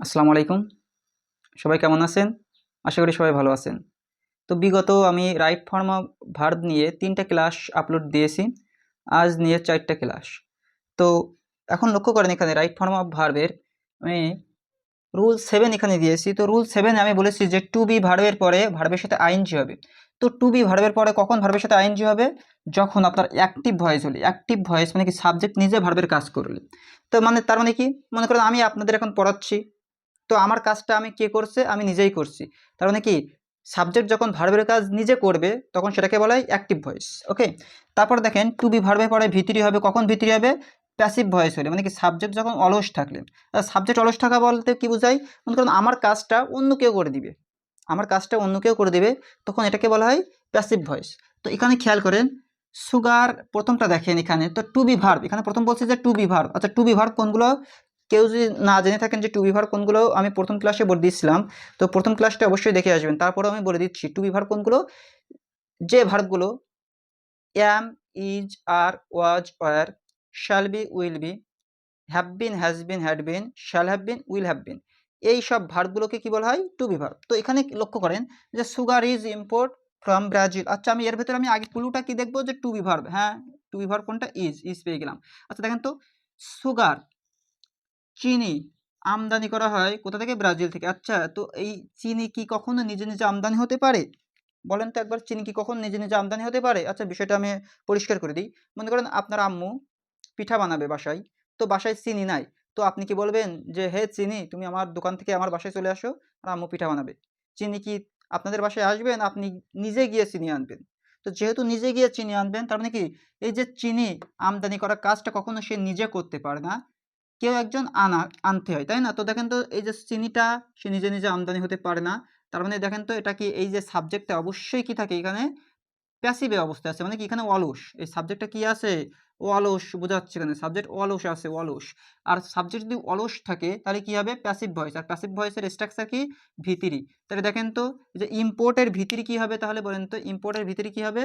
আসসালামু আলাইকুম। সবাই কেমন আছেন? আশা করি সবাই ভালো আছেন। তো বিগত আমি রাইট ফর্ম অফ ভার্ব নিয়ে তিনটা ক্লাস আপলোড দিয়েছি। আজ নিয়ে চারটা ক্লাস। তো এখন লক্ষ্য করেন এখানে রাইট ফর্ম অফ ভার্বের, আমি রুল সেভেন এখানে দিয়েছি। তো রুল সেভেনে আমি বলেছি যে টু বি ভার্বের পরে ভার্বের সাথে আইনজি হবে। তো টু বি ভার্বের পরে কখন ভার্বের সাথে আইনজি হবে? যখন আপনার অ্যাক্টিভ ভয়েস হলে। অ্যাক্টিভ ভয়েস মানে কি সাবজেক্ট নিজে ভার্বের কাজ করলে। তো মানে তার মানে কি? মনে করেন আমি আপনাদের এখন পড়াচ্ছি। তো আমার কাজটা আমি কে করছে? আমি নিজেই করছি। তার মানে কি? সাবজেক্ট যখন ভার্বের কাজ নিজে করবে, তখন সেটাকে বলা হয় অ্যাক্টিভ ভয়েস ওকে তারপর দেখেন টু বি ভার্বের পরে ভিতরি হবে, কখন ভিতরি হবে? প্যাসিভ ভয়েস হলে মানে কি? সাবজেক্ট যখন অলস থাকলে। সাবজেক্ট অলস থাকা বলতে কি বোঝায়? মনে করেন, আমার কাজটা অন্য কেউ করে দিবে। আমার কাজটা অন্য কেউ করে দিবে, তখন এটাকে বলা হয় প্যাসিভ ভয়েস তো এখানে খেয়াল করেন সুগার প্রথমটা দেখেন এখানে, তো টু বি ভার্ব এখানে প্রথম বলছে যে টু বি ভার্ব আচ্ছা টু বি ভার্ব কোনগুলো? কেউ যদি না জেনে থাকেন যে টু বি ভার্ব কোনগুলো আমি প্রথম ক্লাসে বলে দিয়েছিলাম, তো প্রথম ক্লাসটা অবশ্যই দেখে আসবেন। তারপরে আমি বলে দিচ্ছি টু বি ভার্ব কোনগুলো? যে ভার্বগুলো am is are was were shall be will be have been has been had been shall have been will have been এই সব ভার্বগুলোকে কি বলা হয়? টু বি তো এখানে লক্ষ্য করেন যে sugar is import from Brazil আচ্ছা আমি এর ভেতরে আমি আগে ক্লুটা কি দেখব? যে টু বি হ্যাঁ টু বি কোনটা? ইজ ইজ পেয়ে গেলাম। আচ্ছা দেখেন তো সুগার চিনি আমদানি করা হয় কোথা থেকে? ব্রাজিল থেকে। আচ্ছা তো এই চিনি কি কখনো নিজে নিজে আমদানি হতে পারে? বলেন তো একবার, চিনি কি কখন নিজে নিজে আমদানি হতে পারে? আচ্ছা বিষয়টা আমি পরিষ্কার করে দিই। মনে করেন আপনার আম্মু পিঠা বানাবে বাসায়, তো বাসায় চিনি নাই। তো আপনি কি বলবেন যে, হে চিনি, তুমি আমার দোকান থেকে আমার বাসায় চলে আসো, আর আম্মু পিঠা বানাবে। চিনি কি আপনাদের বাসায় আসবেন? আপনি নিজে গিয়ে চিনি আনবেন। তো যেহেতু নিজে গিয়ে চিনি আনবেন, তার মানে কি? এই যে চিনি আমদানি করার কাজটা কখনো সে নিজে করতে পারে না। কেউ একজন আনা, আনতে হয়, তাই না? তো দেখেন তো এই যে চিনিটা সে নিজে নিজে আমদানি হতে পারে না। তার মানে দেখেন তো এটা কি এই যে সাবজেক্টটা অবশ্যই কি থাকে? এখানে প্যাসিভে অবস্থায় আছে মানে কি এখানে অলস। এই সাবজেক্টটা কি আছে? অলস, বোঝাচ্ছে এখানে। সাবজেক্ট অলস আছে, অলস। আর সাবজেক্ট যদি অলস থাকে, তাহলে কি হবে? প্যাসিভ ভয়েস আর প্যাসিভ ভয়েসের স্ট্রাকচার কি? ভিতিরি তাহলে দেখেন তো যে ইম্পোর্টের ভিতরি কি হবে তাহলে বলেন তো? ইম্পোর্টের ভিতরি কি হবে?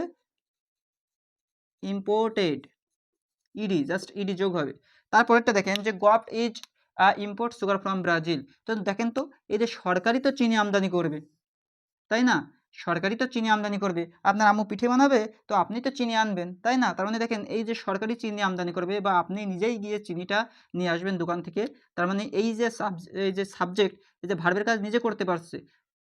ইম্পোর্টেড ইডি জাস্ট ইডি যোগ হবে। তারপরেরটা দেখেন যে got is import sugar from Brazil. তো দেখেন তো, এই যে সরকারি তো চিনি আমদানি করবে, তাই না? সরকারি তো চিনি আমদানি করবে। আপনার আম্মু পিঠে বানাবে, তো আপনি তো চিনি আনবেন, তাই না? তার মানে দেখেন, এই যে সরকারি চিনি আমদানি করবে বা আপনি নিজেই গিয়ে চিনিটা নিয়ে আসবেন দোকান থেকে, তার মানে এই যে এই যে সাবজেক্ট এই যে ভার্বের কাজ নিজে করতে পারছে,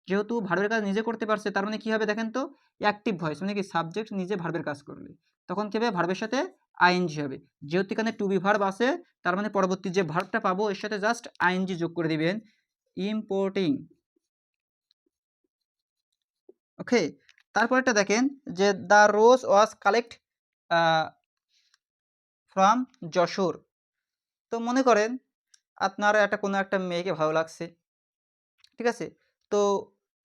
যেহেতু ভার্বের কাজ নিজে করতে পারছে, তার মানে কী হবে দেখেন তো? অ্যাক্টিভ ভয়েস মানে কি সাবজেক্ট নিজে ভার্বের কাজ করলে তখন কী হবে? ভার্বের সাথে আইএনজি হবে। যেহেতু এখানে টু বি ভার্ব আছে, তার মানে পরবর্তী যে ভার্বটা পাবো, এর সাথে জাস্ট আইএনজি যোগ করে দিবেন। ইম্পোর্টিং ওকে তারপরটা দেখেন যে the rose was collect from Jessore. তো মনে করেন, আপনার একটা কোনো একটা মেয়েকে ভালো লাগছে। ঠিক আছে? তো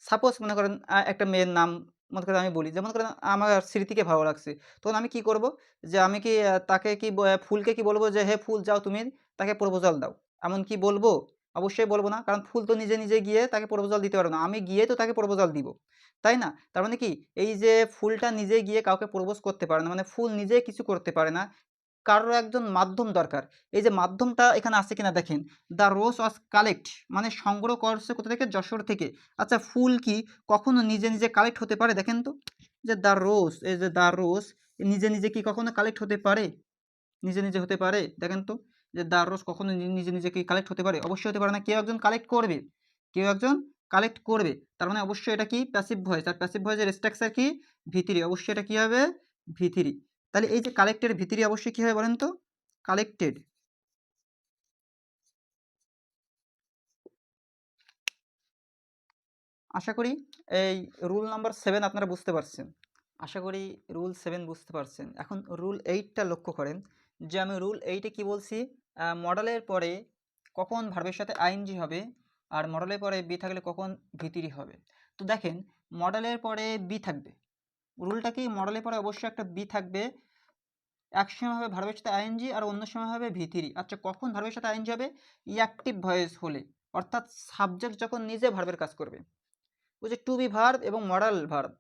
সাপোজ মনে করেন একটা মেয়ের নাম মনে করেন আমি বলি যেমন করেন আমার স্মৃতিকে ভালো লাগছে। তখন আমি কি করব? যে আমি কি তাকে কি ফুলকে কি বলব যে, হে ফুল, যাও তুমি তাকে প্রপোজাল দাও। এমন কি বলব? অবশ্যই বলব না, কারণ ফুল তো নিজে নিজে গিয়ে তাকে প্রপোজাল দিতে পারব না। আমি গিয়ে তো তাকে প্রপোজাল দিব, তাই না? তার মানে কি? এই যে ফুলটা নিজে গিয়ে কাউকে প্রপোজ করতে পারে না মানে ফুল নিজে কিছু করতে পারে না কারোর একজন মাধ্যম দরকার। এই যে মাধ্যমটা এখানে আছে কিনা দেখেন। দ্য রোজ ওয়াজ কালেক্ট মানে সংগ্রহ করছে কোথা থেকে? যশোর থেকে। আচ্ছা ফুল কি কখনো নিজে নিজে কালেক্ট হতে পারে? দেখেন তো। যে দ্য রোজ এই যে দ্য রোজ নিজে নিজে কি কখনো কালেক্ট হতে পারে? নিজে নিজে হতে পারে। দেখেন তো। যে দ্য রোজ কখনো নিজে নিজে কি কালেক্ট হতে পারে? অবশ্যই হতে পারে না। কেউ একজন কালেক্ট করবে। কেউ একজন কালেক্ট করবে। তার মানে অবশ্যই এটা কি প্যাসিভ ভয়েস আর প্যাসিভ ভয়েসের স্ট্রাকচার কি? ভিতরি অবশ্যই এটা কি হবে? ভিতরি তাহলে এই যে কালেক্টেড ভিতরি অবশ্যই কি হবে বলেন তো? কালেক্টেড আশা করি এই রুল নাম্বার সেভেন আপনারা বুঝতে পারছেন। আশা করি রুল সেভেন বুঝতে পারছেন। এখন রুল এইটটা লক্ষ্য করেন যে আমি রুল এইটে কি বলছি? মডেলের পরে কখন ভার্বের সাথে আইনজি হবে আর মডেলের পরে বি থাকলে কখন ভিতিরি হবে। তো দেখেন মডেলের পরে বি থাকবে। রুলটা কি মডেলের পরে অবশ্যই একটা বি থাকবে। এক সময় হবে ভার্বের সাথে আইএনজি আর অন্য সময় হবে ভিথিরি আচ্ছা কখন ভার্বের সাথে আইএনজি হবে? অ্যাক্টিভ ভয়েস হলে। অর্থাৎ সাবজেক্ট যখন নিজে ভার্বের কাজ করবে। যে টু বি ভার্ব এবং modal verb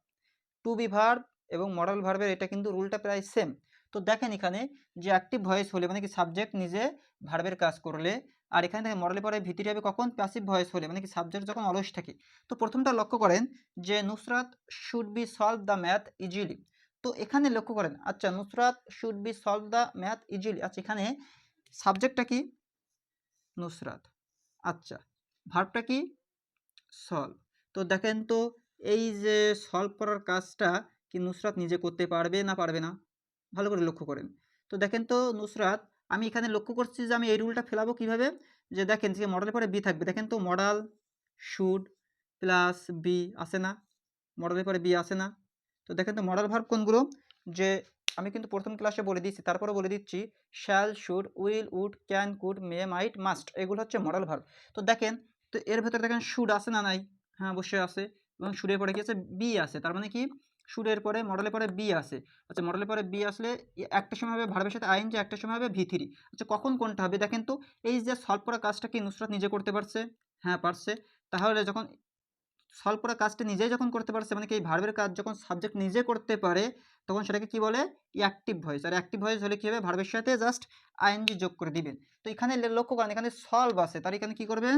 to be verb এবং মডাল ভার্বের এটা কিন্তু রুলটা প্রায় সেম তো দেখেন এখানে যে অ্যাক্টিভ ভয়েস হলে মানে কি সাবজেক্ট নিজে ভার্বের কাজ করলে আর এখানে দেখেন মডেলে পরে ভিতরে হবে কখন প্যাসিভ ভয়েস হলে মানে কি সাবজেক্ট যখন অলস থাকে, তো প্রথমটা লক্ষ্য করেন যে Nusrat should be solve the math easily তো এখানে লক্ষ্য করেন আচ্ছা Nusrat should be solve the math easily আচ্ছা এখানে সাবজেক্টটা কি? নুসরাত। আচ্ছা ভার্বটা কি? সলভ তো দেখেন তো এই যে সলভ করার কাজটা কি নুসরাত নিজে করতে পারবে না পারবে না? ভালো করে লক্ষ্য করেন। তো দেখেন তো নুসরাত আমি এখানে লক্ষ্য করছি যে আমি এই রুলটা ফেলাবো কীভাবে? যে দেখেন যে মডেলের পরে বি থাকবে। দেখেন তো মডাল শুড প্লাস বি আসে না। মডেলের পরে বি আসে না। তো দেখেন তো মডেল ভার্ব কোনগুলো? যে আমি কিন্তু প্রথম ক্লাসে বলে দিচ্ছি তারপরে বলে দিচ্ছি shall should will would can could may might must এগুলো হচ্ছে মডেল ভার্ব তো দেখেন, তো এর ভেতরে দেখেন শুড আসে না নাই? হ্যাঁ অবশ্যই আসে। এবং শুডের পরে কি আছে বি আছে তার মানে কি? শুডের পরে মডেলের পরে বি আসে। আচ্ছা মডেলের পরে বি আসলে একটা সময় হবে ভার্বের সাথে আইন যে একটা সময় হবে ভি থ্রি। আচ্ছা কখন কোনটা হবে? দেখেন তো, এই যে সলভ করা কাজটা কি নুসরাত নিজে করতে পারছে? হ্যাঁ পারছে। তাহলে যখন সলভ করা কাজটা নিজেই যখন করতে পারছে মানে কি এই ভার্বের কাজ যখন সাবজেক্ট নিজে করতে পারে, তখন সেটাকে কি বলে? অ্যাক্টিভ ভয়েস আর অ্যাক্টিভ ভয়েস হলে কী হবে? ভার্বের সাথে জাস্ট আইএনজি যোগ করে দিবেন। তো এখানে লক্ষ্য করেন, এখানে সলভ আছে। তার এখানে কি করবেন?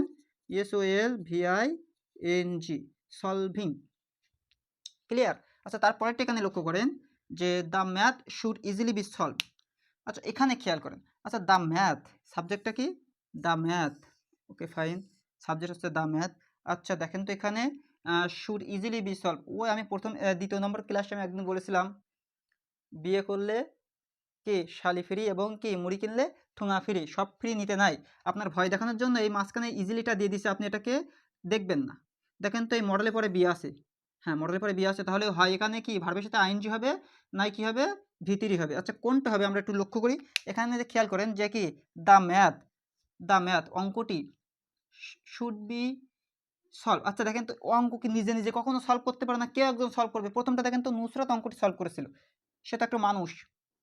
S O L V I N G solving clear আচ্ছা তারপরেরটা এখানে লক্ষ্য করেন যে the math should easily be solve আচ্ছা এখানে খেয়াল করেন। আচ্ছা দ্য ম্যাথ সাবজেক্টটা কি? The math okay fine subject হচ্ছে দ্য ম্যাথ আচ্ছা দেখেন তো এখানে শুড ইজিলি বি সলভ ওই আমি প্রথম দ্বিতীয় নম্বর ক্লাসে আমি একদিন বলেছিলাম। বিয়ে করলে কি? শালি ফ্রি এবং কি? মুড়ি কিনলে ঠুঙা ফ্রি সব ফ্রি নিতে নাই। আপনার ভয় দেখানোর জন্য এই মাঝখানে ইজিলিটা দিয়ে দিছে আপনি এটাকে দেখবেন না। দেখেন তো এই মডেলে পরে বিয়ে আছে। হ্যাঁ মোটরের পরে বিয়ে আসছে তাহলে হয় এখানে কি ভার্বের সাথে আইনজি হবে, নাই কি হবে? ভিতিরি হবে। আচ্ছা কোনটা হবে আমরা একটু লক্ষ্য করি। এখানে যে খেয়াল করেন যে কি দ্য ম্যাথ দ্য ম্যাথ অঙ্কটি শুড বি সলভ। আচ্ছা দেখেন তো অঙ্ক কি নিজে নিজে কখনো সলভ করতে পারে না? কেউ একজন সলভ করবে। প্রথমটা দেখেন তো নুসরাত অঙ্কটি সলভ করেছিল। সে তো একটা মানুষ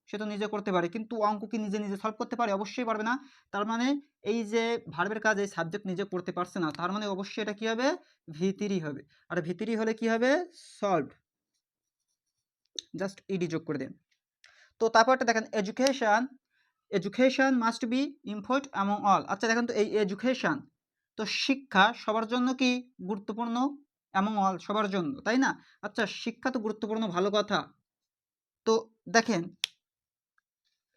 সে তো নিজে করতে পারে। কিন্তু অঙ্ক কি নিজে নিজে সলভ করতে পারে? অবশ্যই পারবে না। তার মানে এই যে ভার্বের কাজ, এই সাবজেক্ট নিজে করতে পারছে না, তার মানে অবশ্যই এটা কি হবে? ভিতিরি হবে। আর ভিতিরি হলে কি হবে? সলভ জাস্ট ইডি যোগ করে দেন। তো তারপরটা দেখেন education education must be import among all আচ্ছা দেখেন তো এই এডুকেশন তো শিক্ষা সবার জন্য কি গুরুত্বপূর্ণ? এমন অল সবার জন্য, তাই না? আচ্ছা শিক্ষা তো গুরুত্বপূর্ণ, ভালো কথা। তো দেখেন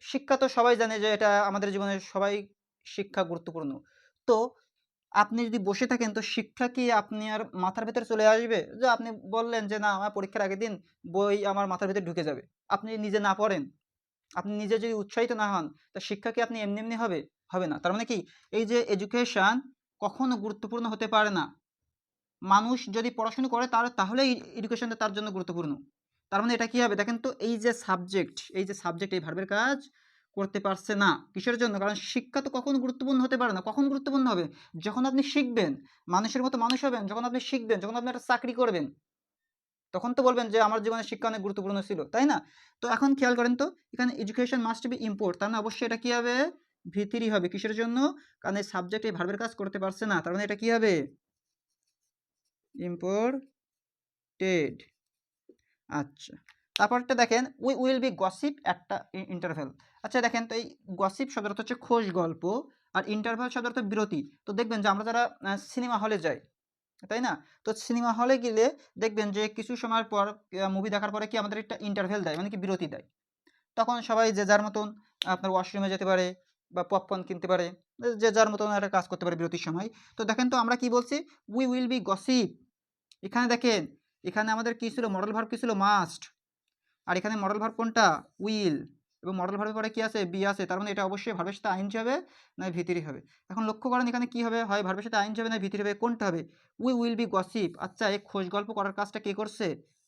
শিক্ষা তো সবাই জানে যে এটা আমাদের জীবনে সবাই শিক্ষা গুরুত্বপূর্ণ। তো আপনি যদি বসে থাকেন, তো শিক্ষা কি আপনি আর মাথার ভেতরে চলে আসবে? যে আপনি বললেন যে, না, আমার পরীক্ষার আগের দিন বই আমার মাথার ভেতরে ঢুকে যাবে। আপনি নিজে না পড়েন। আপনি নিজে যদি উৎসাহিত না হন, তা শিক্ষা কি আপনি এমনি এমনি হবে? হবে না। তার মানে কি? এই যে এডুকেশন কখনো গুরুত্বপূর্ণ হতে পারে না। মানুষ যদি পড়াশোনা করে তার তাহলে এডুকেশনটা তার জন্য গুরুত্বপূর্ণ। তার মানে এটা কি হবে? দেখেন তো এই যে সাবজেক্ট এই যে সাবজেক্ট এই ভার্বের কাজ করতে পারছে না। কিসের জন্য? কারণ শিক্ষা তো কখনো গুরুত্বপূর্ণ হতে পারে না। কখন গুরুত্বপূর্ণ হবে? যখন আপনি শিখবেন, মানুষের মতো মানুষ হবেন, যখন আপনি শিখবেন, যখন আপনি একটা চাকরি করবেন, তখন তো বলবেন যে আমার জীবনে শিক্ষা অনেক গুরুত্বপূর্ণ ছিল, তাই না? তো এখন খেয়াল করেন তো, এখানে এডুকেশন মাস্ট বি ইম্পোর্ট তার মানে অবশ্যই এটা কি হবে? ভিতরি হবে। কিসের জন্য? কারণ এই সাবজেক্ট এই ভার্বের কাজ করতে পারছে না। তার মানে এটা কি হবে? ইম্পোর্টেড আচ্ছা। তারপরটা দেখেন, উই উইল বি গসিপ একটা ইন্টারভেল আচ্ছা দেখেন তো এই গসিপ সাধারণত হচ্ছে খোঁজ গল্প আর ইন্টারভ্যাল সাধারণত বিরতি। তো দেখবেন যে আমরা যারা সিনেমা হলে যাই, তাই না? তো সিনেমা হলে গেলে দেখবেন যে কিছু সময়ের পর মুভি দেখার পরে কি আমাদের একটা ইন্টারভেল দেয় মানে কি বিরতি দেয়। তখন সবাই যে যার মতন আপনার ওয়াশরুমে যেতে পারে বা পপকর্ন কিনতে পারে, যে যার মতন একটা কাজ করতে পারে বিরতির সময়। তো দেখেন তো আমরা কি বলছি? উই উইল বি গসিপ এখানে দেখেন এখানে আমাদের কী ছিল? মডেল ভার্ব কী ছিল? মাস্ট আর এখানে মডেল ভার্ব কোনটা? উইল এবং মডেল ভার্বের পরে কী আছে? বি আছে। তার মানে এটা অবশ্যই ভার্বের সাথে আইন হবে না ভিতরি হবে। এখন লক্ষ্য করেন এখানে কী হবে? হয় ভার্বের সাথে আইন হবে না ভিতরি হবে। কোনটা হবে? উই উইল বি গসিপ আচ্ছা এই খোঁজ গল্প করার কাজটা কে করছে?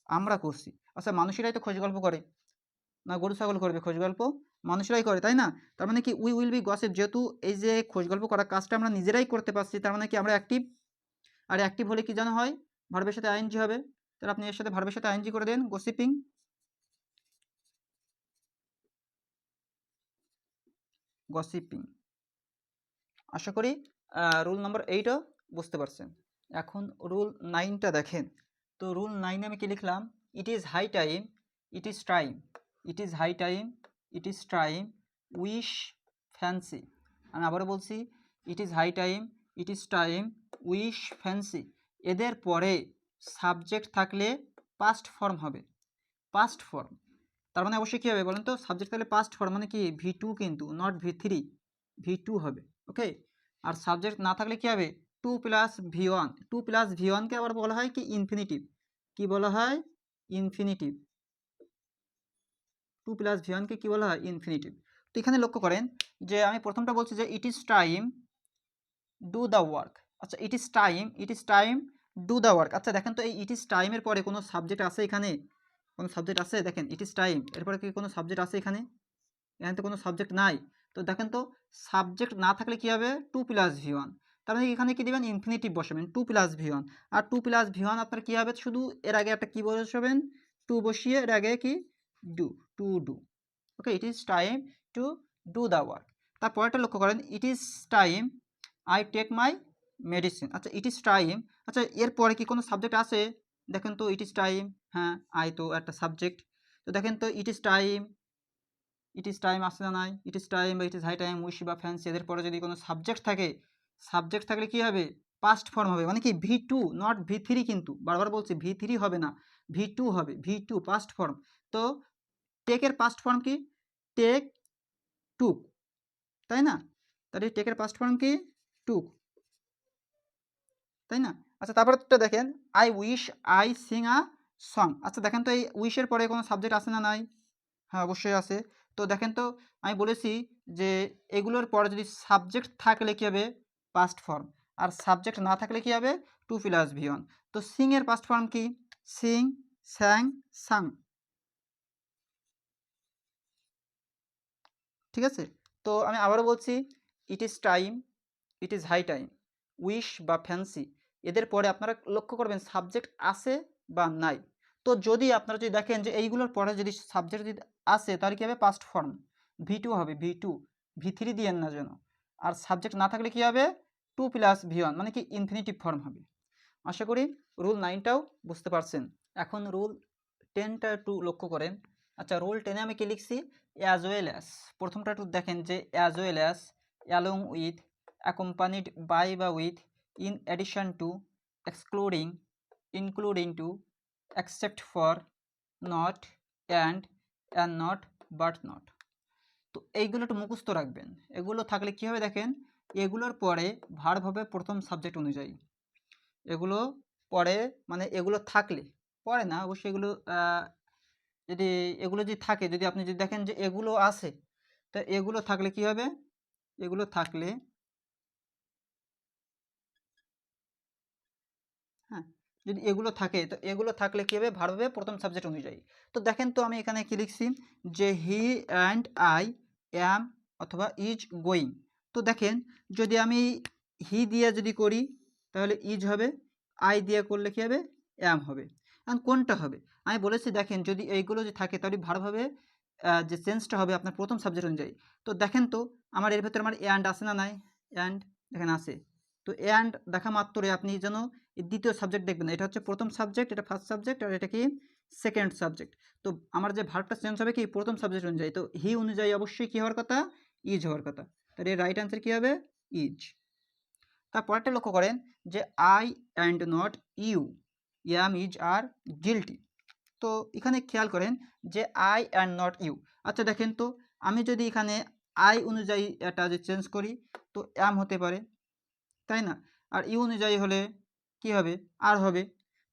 আমরা করছি। আচ্ছা মানুষেরাই তো খোঁজ গল্প করে। না, গরু, ছাগল করবে খোঁজ গল্প মানুষরাই করে, তাই না? তার মানে কি উই উইল বি গসিপ যেহেতু এই যে খোঁজ গল্প করার কাজটা আমরা নিজেরাই করতে পারছি, তার মানে কি আমরা অ্যাক্টিভ আর অ্যাক্টিভ হলে কি জানা হয়? ভার্বের সাথে আইনজি হবে। তাহলে আপনি এর সাথে ভার্বের সাথে আইনজি করে দেন গসিপিং গসিপিং আশা করি রুল নম্বর এইটও বুঝতে পারছেন। এখন রুল নাইনটা দেখেন। তো রুল নাইনে আমি কি লিখলাম? It is high time it is time it is high time it is time wish fancy আমি আবারও বলছি it is high time it is time wish fancy এদের পরে সাবজেক্ট থাকলে পাস্ট ফর্ম হবে। পাস্ট ফর্ম তার মানে অবশ্যই কী হবে বলেন তো? সাবজেক্ট থাকলে পাস্ট ফর্ম মানে কি? ভি টু কিন্তু not V three V two হবে ওকে আর সাবজেক্ট না থাকলে কী হবে? To plus V one to plus V ওয়ানকে আবার বলা হয় কি? ইনফিনিটিভ কি বলা হয়? ইনফিনিটিভ টু প্লাস ভি ওয়ানকে কী বলা হয়? ইনফিনিটিভ তো এখানে লক্ষ্য করেন যে আমি প্রথমটা বলছি যে it is time do the work আচ্ছা it is time it is time do the work আচ্ছা দেখেন তো এই ইট ইজ টাইমের পরে কোনো সাবজেক্ট আছে এখানে? কোনো সাবজেক্ট আছে? দেখেন ইট ইজ টাইম এরপরে কি কোনো সাবজেক্ট আছে এখানে? এখানে তো কোনো সাবজেক্ট নাই। তো দেখেন তো সাবজেক্ট না থাকলে কী হবে? টু প্লাস ভি ওয়ান তার মানে এখানে কি দেবেন? ইনফিনিটিভ বসাবেন। টু প্লাস ভি ওয়ান আর টু প্লাস ভি ওয়ান আপনার কী হবে? শুধু এর আগে একটা কী বসাবেন? টু বসিয়ে এর আগে কি? Do to do okay it is time to do the work তারপরেটা লক্ষ্য করেন। It is time I take my medicine আচ্ছা ইট ইজ টাইম আচ্ছা এরপরে কি কোনো সাবজেক্ট আছে? দেখেন তো ইট ইজ টাইম হ্যাঁ আই তো একটা সাবজেক্ট তো দেখেন তো it is time it is time আসে না নাই? ইট ইজ টাইম বা it is high time wish বা ফ্যান্সি এদের পরে যদি কোনো সাবজেক্ট থাকে সাবজেক্ট থাকলে কি হবে? পাস্ট ফর্ম হবে। মানে কি? V two not V three কিন্তু। বারবার বলছি ভি থ্রি হবে না। ভি টু হবে ভি টু পাস্ট ফর্ম তো টেকের পাস্ট ফর্ম কি? টেক টুক তাই না? তাহলে টেকের পাস্ট ফর্ম কি? টুক তাই না? আচ্ছা তারপরটা দেখেন I wish I sing a song আচ্ছা দেখেন তো এই উইশের পরে কোনো সাবজেক্ট আছে না নাই? হ্যাঁ অবশ্যই আছে। তো দেখেন তো, আমি বলেছি যে এগুলোর পরে যদি সাবজেক্ট থাকলে কী হবে? পাস্ট ফর্ম আর সাবজেক্ট না থাকলে কী হবে? টু প্লাস ভিওন তো সিংয়ের পাস্ট ফর্ম কি? সিং স্যাং সাং ঠিক আছে? তো আমি আবারও বলছি it is time it is high time wish বা ফ্যান্সি এদের পরে আপনারা লক্ষ্য করবেন সাবজেক্ট আছে বা নাই। তো যদি আপনারা যদি দেখেন যে এইগুলোর পরে যদি সাবজেক্ট যদি আসে, তাহলে কী হবে? পাস্ট ফর্ম ভি টু হবে ভি টু ভি থ্রি দিয়েন না যেন। আর সাবজেক্ট না থাকলে কী হবে? টু প্লাস ভি ওয়ান মানে কি ইনফিনিটিভ ফর্ম হবে। আশা করি রুল নাইনটাও বুঝতে পারছেন। এখন রুল টেনটা একটু লক্ষ্য করেন। আচ্ছা রুল টেনে আমি কি লিখছি? অ্যাজ ওয়েল অ্যাস প্রথমটা একটু দেখেন যে as well as along with accompanied by বা with in addition to excluding including to except for not, and and not, but not. তো এইগুলো একটু মুখস্থ রাখবেন। এগুলো থাকলে কী হবে দেখেন? এগুলোর পরে ভার্ব হবে প্রথম সাবজেক্ট অনুযায়ী। এগুলো পরে মানে এগুলো থাকলে, পরে না, অবশ্যই এগুলো যদি এগুলো যদি থাকে, যদি আপনি যদি দেখেন যে এগুলো আছে, তা এগুলো থাকলে কি হবে? এগুলো থাকলে হ্যাঁ যদি এগুলো থাকে, তো এগুলো থাকলে কী হবে? ভার হবে প্রথম সাবজেক্ট অনুযায়ী। তো দেখেন তো আমি এখানে কি লিখছি? যে হি অ্যান্ড আই অ্যাম অথবা ইজ গোয়িং তো দেখেন, যদি আমি হি দিয়ে যদি করি, তাহলে ইজ হবে আই দিয়ে করলে কী হবে? অ্যাম হবে। এখন কোনটা হবে? আমি বলেছি দেখেন, যদি এইগুলো যদি থাকে, তাহলে ভালোভাবে যে সেন্সটা হবে আপনার প্রথম সাবজেক্ট অনুযায়ী। তো দেখেন তো, আমার এর ভেতরে আমার অ্যান্ড আসে না নাই? অ্যান্ড দেখেন আসে তো অ্যান্ড দেখা মাত্রই আপনি যেন দ্বিতীয় সাবজেক্ট দেখবেন। এটা হচ্ছে প্রথম সাবজেক্ট এটা ফার্স্ট সাবজেক্ট আর এটা কি সেকেন্ড সাবজেক্ট তো আমার যে ভার্বটা চেঞ্জ হবে কি প্রথম সাবজেক্ট অনুযায়ী। তো হি অনুযায়ী অবশ্যই কী হওয়ার কথা? ইজ হওয়ার কথা। তাহলে রাইট অ্যান্সার কী হবে? ইজ তারপরটা লক্ষ্য করেন যে I and not you am is are guilty তো এখানে খেয়াল করেন যে আই অ্যান্ড নট ইউ আচ্ছা দেখেন তো, আমি যদি এখানে আই অনুযায়ী এটা যে চেঞ্জ করি, তো অ্যাম হতে পারে। তাই না? আর ইউ অনুযায়ী হলে কি হবে? আর হবে।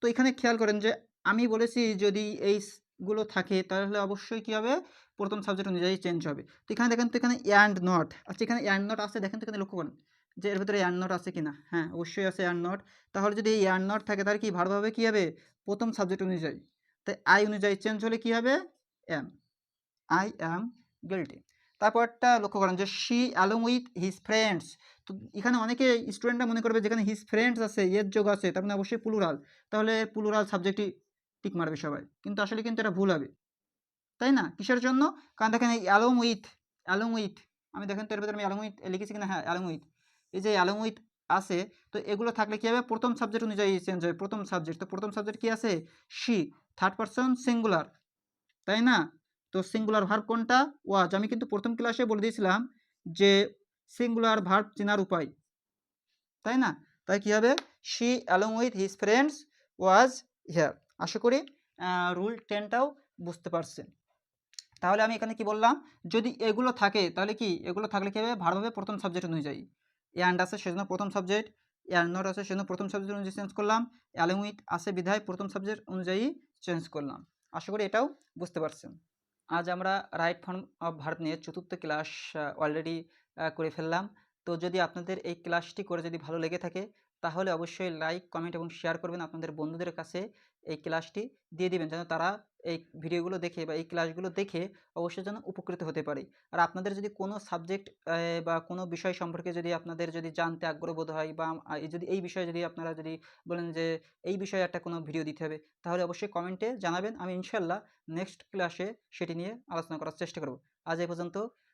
তো এখানে খেয়াল করেন যে আমি বলেছি যদি এইগুলো থাকে তাহলে অবশ্যই কি হবে? প্রথম সাবজেক্ট অনুযায়ী চেঞ্জ হবে। তো এখানে দেখেন তো এখানে অ্যান্ড নট আচ্ছা এখানে অ্যান্ড নট আছে, দেখেন তো এখানে লক্ষ্য করেন যে এর ভিতরে অ্যান্ড নট আছে কি না হ্যাঁ অবশ্যই আছে অ্যান্ড নট তাহলে যদি এই অ্যান্ড নট থাকে তাহলে কি ভালোভাবে কী হবে? প্রথম সাবজেক্ট অনুযায়ী। তাই আই অনুযায়ী চেঞ্জ হলে কি হবে? এম আই অ্যাম গিল্টি তারপরটা লক্ষ্য করেন যে she along with his friends তো এখানে অনেকে স্টুডেন্টরা মনে করবে যেখানে হিজ ফ্রেন্ডস আছে, এর যোগ আছে, তার মানে অবশ্যই পুলুরাল তাহলে পুলুরাল সাবজেক্টই টিক মারবে সবাই। কিন্তু আসলে কিন্তু এটা ভুল হবে। তাই না? কিসের জন্য? কারণ দেখেন এই অ্যালং উইথ অ্যালং উইথ আমি দেখেন তো এর ভিতরে আমি অ্যালং উইথ লিখেছি কিনা? হ্যাঁ অ্যালং উইথ এই যে অ্যালং উইথ আছে, তো এগুলো থাকলে কী হবে? প্রথম সাবজেক্ট অনুযায়ী চেঞ্জ হবে প্রথম সাবজেক্ট তো প্রথম সাবজেক্ট কী আছে? শি থার্ড পারসন সিঙ্গুলার তাই না? তো সিঙ্গুলার ভার্ব কোনটা? ওয়াজ আমি কিন্তু প্রথম ক্লাসে বলে দিয়েছিলাম যে সিঙ্গুলার ভার্ব চেনার উপায়। তাই না? তাই কী হবে? She along with his friends was here আশা করি রুল টেনটাও বুঝতে পারছেন। তাহলে আমি এখানে কি বললাম? যদি এগুলো থাকে, তাহলে কি? এগুলো থাকলে কী হবে? ভালো হবে প্রথম সাবজেক্ট অনুযায়ী। অ্যান্ড আছে সেজন্য প্রথম সাবজেক্ট অ্যান্ড নট আছে সেজন্য প্রথম সাবজেক্ট অনুযায়ী চেঞ্জ করলাম। অ্যালং উইথ আছে বিধায় প্রথম সাবজেক্ট অনুযায়ী চেঞ্জ করলাম। আশা করি এটাও বুঝতে পারছেন। আজ আমরা রাইট ফর্ম অফ ভার্ব নিয়ে চতুর্থ ক্লাস অলরেডি করে ফেললাম। তো যদি আপনাদের এই ক্লাসটি করে যদি ভালো লেগে থাকে, তাহলে অবশ্যই লাইক, কমেন্ট এবং শেয়ার করবেন আপনাদের বন্ধুদের কাছে এই ক্লাসটি দিয়ে দিবেন, যেন তারা এই ভিডিওগুলো দেখে বা এই ক্লাসগুলো দেখে অবশ্যই যেন উপকৃত হতে পারে। আর আপনাদের যদি কোনো সাবজেক্ট বা কোনো বিষয় সম্পর্কে যদি আপনাদের যদি জানতে আগ্রহ বোধ হয় বা যদি এই বিষয়ে যদি আপনারা যদি বলেন যে এই বিষয়ে একটা কোনো ভিডিও দিতে হবে, তাহলে অবশ্যই কমেন্টে জানাবেন। আমি ইনশাল্লাহ নেক্সট ক্লাসে সেটি নিয়ে আলোচনা করার চেষ্টা করব। আজ এই পর্যন্ত